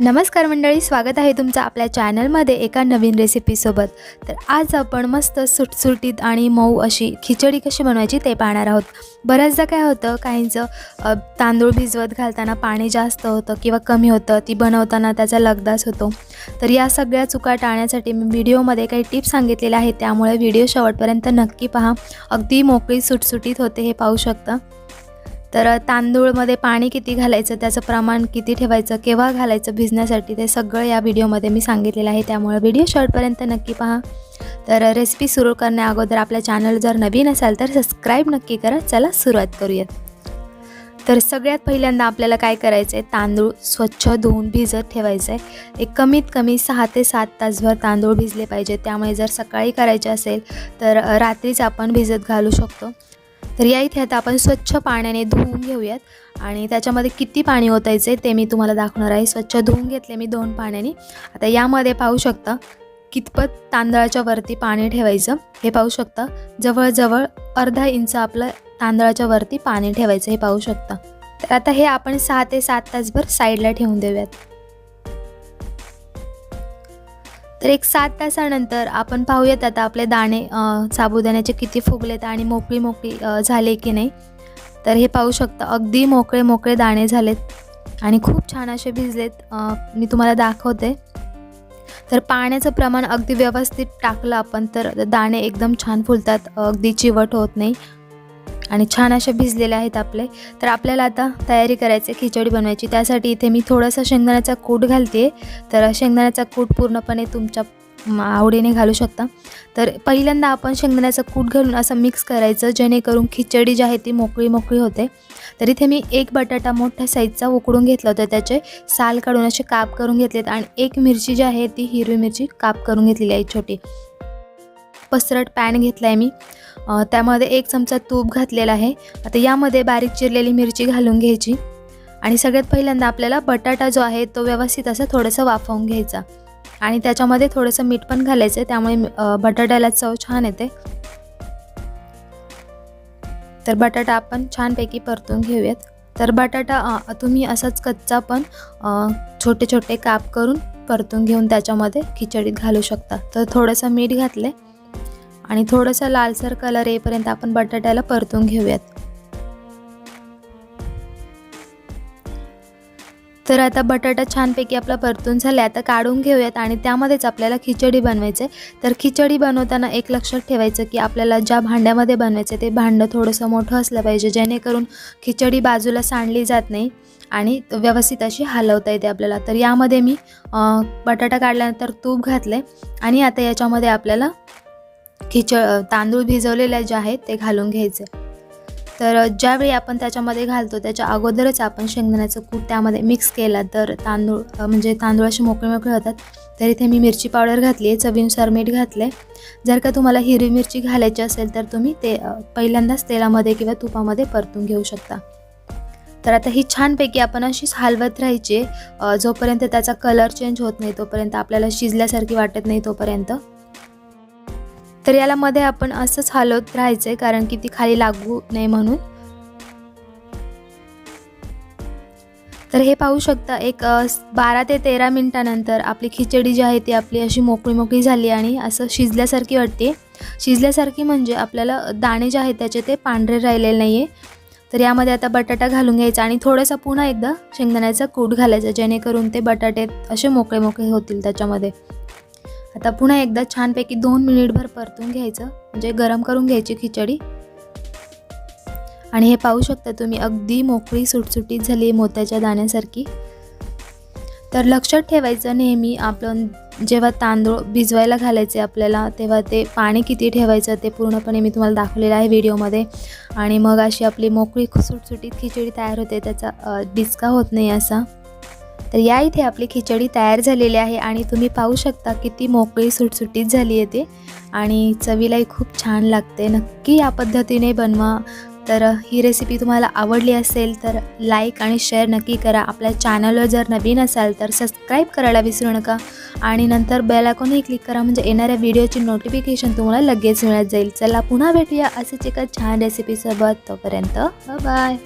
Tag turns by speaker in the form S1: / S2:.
S1: नमस्कार मंडळी स्वागत आहे तुमचं आपल्या चॅनलमध्ये एका नवीन रेसिपीसोबत तर आज आपण मस्त सुटसुटीत आणि मऊ अशी खिचडी कशी बनवायची ते पाहणार आहोत. बऱ्याचदा काय होतं काहींचं तांदूळ भिजवत घालताना पाणी जास्त होतं किंवा कमी होतं ती बनवताना त्याचा लगदास होतो. तर या सगळ्या चुका टाळण्यासाठी मी व्हिडिओमध्ये काही टिप्स सांगितलेल्या आहेत त्यामुळे व्हिडिओ शेवटपर्यंत नक्की पहा. अगदी मोकळी सुटसुटीत होते हे पाहू शकता. तर तांदूळमध्ये पाणी किती घालायचं त्याचं प्रमाण किती ठेवायचं केव्हा घालायचं भिजण्यासाठी ते सगळं या व्हिडिओमध्ये मी सांगितलेलं आहे. त्यामुळे व्हिडिओ शॉर्टपर्यंत नक्की पहा. तर रेसिपी सुरू करण्या अगोदर आपल्या चॅनल जर नवीन असाल तर सबस्क्राईब नक्की करा. चला सुरुवात करूयात. तर सगळ्यात पहिल्यांदा आपल्याला काय करायचं आहे तांदूळ स्वच्छ धुवून भिजत ठेवायचं आहे एक कमीत कमी सहा ते सात तासभर तांदूळ भिजले पाहिजे त्यामुळे जर सकाळी करायचे असेल तर रात्रीच आपण भिजत घालू शकतो. तर या इथे आता आपण स्वच्छ पाण्याने धुवून घेऊयात. आणि त्याच्यामध्ये किती पाणी ओतायचं आहे ते मी तुम्हाला दाखवणार आहे. स्वच्छ धुवून घेतले मी दोन पाण्याने. आता यामध्ये पाहू शकता कितपत तांदळाच्या वरती पाणी ठेवायचं. हे पाहू शकता जवळजवळ अर्धा इंच आपलं तांदळाच्या वरती पाणी ठेवायचं हे पाहू शकता. तर आता हे आपण सहा ते सात तासभर साईडला ठेवून देऊयात. तर एक सात तासानंतर आपण पाहूयात आता आपले दाणे साबुदाण्याचे किती फुगलेत आणि मोकळी मोकळी झाले की नाही. तर हे पाहू शकता अगदी मोकळे मोकळे दाणे झालेत आणि खूप छान असे भिजलेत. मी तुम्हाला दाखवते. तर पाण्याचं प्रमाण अगदी व्यवस्थित टाकलं आपण तर दाणे एकदम छान फुलतात. अगदी चिवट होत नाही. आणि छान असे भिजलेले आहेत आपले. तर आपल्याला आता तयारी करायची खिचडी बनवायची. त्यासाठी इथे मी थोडासा शेंगदाण्याचा कूट घालते तर शेंगदाण्याचा कूट पूर्णपणे तुमच्या आवडीने घालू शकता. तर पहिल्यांदा आपण शेंगदाण्याचा कूट घालून असं मिक्स करायचं जेणेकरून खिचडी जी आहे ती मोकळी मोकळी होते. तर इथे मी एक बटाटा मोठ्या साईजचा उकडून घेतला होता. त्याचे साल काढून असे काप करून घेतलेत आणि एक मिरची जी आहे ती हिरवी मिरची काप करून घेतलेली आहे छोटी. पसरट पॅन घेतला आहे मी. त्यामध्ये एक चमचा तूप घातलेला आहे. आता यामध्ये बारीक चिरलेली मिरची घालून घ्यायची. आणि सगळ्यात पहिल्यांदा आपल्याला बटाटा जो आहे तो व्यवस्थित असा थोडंसं वाफवून घ्यायचा. आणि त्याच्यामध्ये थोडंसं मीठ पण घालायचं आहे त्यामुळे बटाट्याला चव छान येते. तर बटाटा आपण छानपैकी परतून घेऊयात. तर बटाटा तुम्ही असाच कच्चा पण छोटे छोटे काप करून परतून घेऊन त्याच्यामध्ये खिचडीत घालू शकता. तर थोडंसं मीठ घातलं आणि थोडंसं लालसर कलर येईपर्यंत आपण बटाट्याला परतून घेऊयात. तर आता बटाटा छानपैकी आपला परतून झाला आता काढून घेऊयात आणि त्यामध्येच आपल्याला खिचडी बनवायचं तर खिचडी बनवताना एक लक्षात ठेवायचं की आपल्याला ज्या भांड्यामध्ये बनवायचं ते भांडं थोडंसं मोठं असलं पाहिजे जेणेकरून खिचडी बाजूला सांडली जात नाही आणि व्यवस्थित अशी हलवता येते आपल्याला. तर यामध्ये मी बटाटा काढल्यानंतर तूप घातले आणि आता याच्यामध्ये आपल्याला खिच तांदूळ भिजवलेले जे आहेत ते घालून घ्यायचे. तर ज्यावेळी आपण त्याच्यामध्ये घालतो त्याच्या अगोदरच आपण शेंगदाण्याचं कूट त्यामध्ये मिक्स केला तर तांदूळ म्हणजे तांदूळ असे मोकळे मोकळे होतात. तर इथे मी मिरची पावडर घातली आहे चवीनुसार मीठ घातले जर का तुम्हाला हिरवी मिरची घालायची असेल तर तुम्ही ते पहिल्यांदाच तेलामध्ये किंवा तुपामध्ये परतून घेऊ शकता. तर आता ही छानपैकी आपण अशीच हलवत राहायची जोपर्यंत त्याचा कलर चेंज होत नाही तोपर्यंत आपल्याला शिजल्यासारखी वाटत नाही तोपर्यंत. तर याला मध्ये आपण असंच हलवत राहायचं आहे कारण की ती खाली लागू नये म्हणून. तर हे पाहू शकता एक बारा ते तेरा मिनिटानंतर आपली खिचडी जी आहे ती आपली अशी मोकळी मोकळी झाली आणि असं शिजल्यासारखी वाटते. शिजल्यासारखी म्हणजे आपल्याला दाणे जे आहेत त्याचे ते पांढरे राहिलेले नाही आहे तर यामध्ये आता बटाटा घालून घ्यायचा आणि थोडंसं पुन्हा एकदा शेंगदाण्याचा कूट घालायचा जेणेकरून ते बटाटे असे मोकळे मोकळे होतील त्याच्यामध्ये. आता पुन्हा एकदा छानपैकी दोन मिनिटभर परतून घ्यायचं म्हणजे गरम करून घ्यायची खिचडी. आणि हे पाहू शकता तुम्ही अगदी मोकळी सुटसुटीत झाली आहे मोत्याच्या दाण्यासारखी. तर लक्षात ठेवायचं नेहमी आपण जेव्हा तांदूळ भिजवायला घालायचे आपल्याला तेव्हा ते पाणी किती ठेवायचं ते पूर्णपणे मी तुम्हाला दाखवलेलं आहे व्हिडिओमध्ये. आणि मग अशी आपली मोकळी सुटसुटीत खिचडी तयार होते त्याचा डिस्का होत नाही असा. तर या इथे आपली खिचडी तयार झालेली आहे आणि तुम्ही पाहू शकता किती मोकळी सुटसुटीत झाली आहे ते. आणि चवीलाही खूप छान लागते. नक्की या पद्धतीने बनवा. तर ही रेसिपी तुम्हाला आवडली असेल तर लाईक आणि शेअर नक्की करा. आपल्या चॅनलवर जर नवीन असाल तर सबस्क्राईब करायला विसरू नका. आणि नंतर बेल आयकॉनही क्लिक करा. म्हणजे येणाऱ्या व्हिडिओची नोटिफिकेशन तुम्हाला लगेच मिळत जाईल. चला पुन्हा भेटूया असेच एका छान रेसिपीसोबत तोपर्यंत बाय